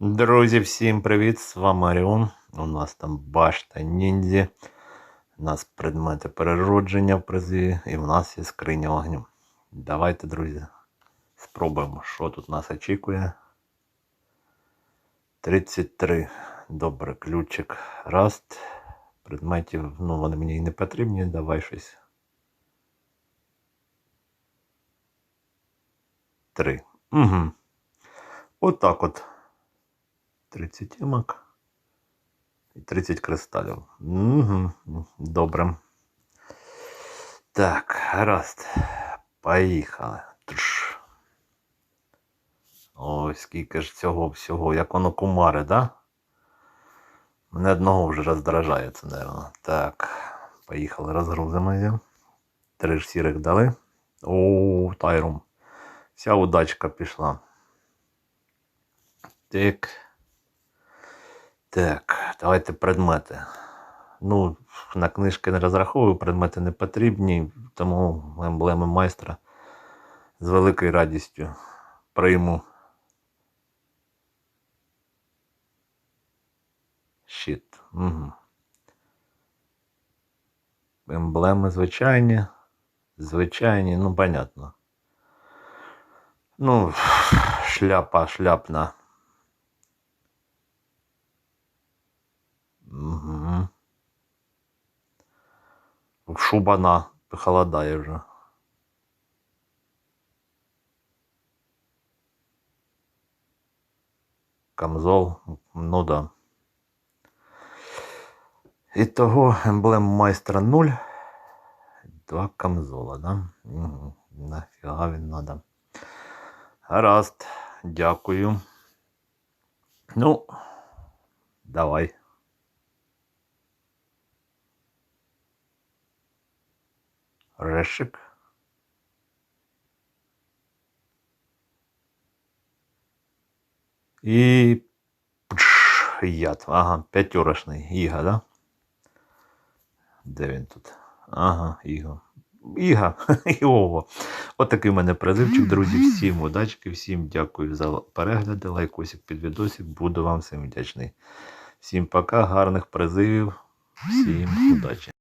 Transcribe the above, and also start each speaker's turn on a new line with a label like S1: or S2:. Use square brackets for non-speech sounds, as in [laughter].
S1: Друзі, всім привіт! З вами Оріон. У нас там башта ніндзі. У нас предмети переродження в призі, і в нас є скриня вогню. Давайте, друзі, спробуємо, що тут нас очікує. 33. Добре, ключик. Раст. Предметів, ну, вони мені і не потрібні. Давай щось. 3. Угу. Отак от. 30 імок і 30 кристалів. Угу. Добре. Так, гаразд. Поїхали. Тш. Ой, скільки ж цього всього, як воно кумари, да? Мене одного вже роздражає це, наверное. Так, поїхали, розгрузимо її. Три ж сірих дали. О, тайрум. Вся удачка пішла. Так. Так, давайте предмети. Ну, на книжки не розраховую, предмети не потрібні, тому емблеми майстра з великою радістю прийму. Щит. Угу. Емблеми звичайні. Звичайні, ну, понятно. Ну, шляпа шляпна. Шубана холодає вже. Камзол, ну да. Ітого емблем майстра 0. Два камзола, да? Угу. Нафіга він надо. Гаразд, дякую. Ну, давай. Решик. І пш, яд. Ага, п'ятерочний. Іга, да? Де він тут? Ага, Іго. Іга, [laughs] Іова. Отакий в мене призивчик, друзі. Всім удачки, всім дякую за перегляди, лайкосик під відосик. Буду вам всім вдячний. Всім пока, гарних призивів, всім удачі.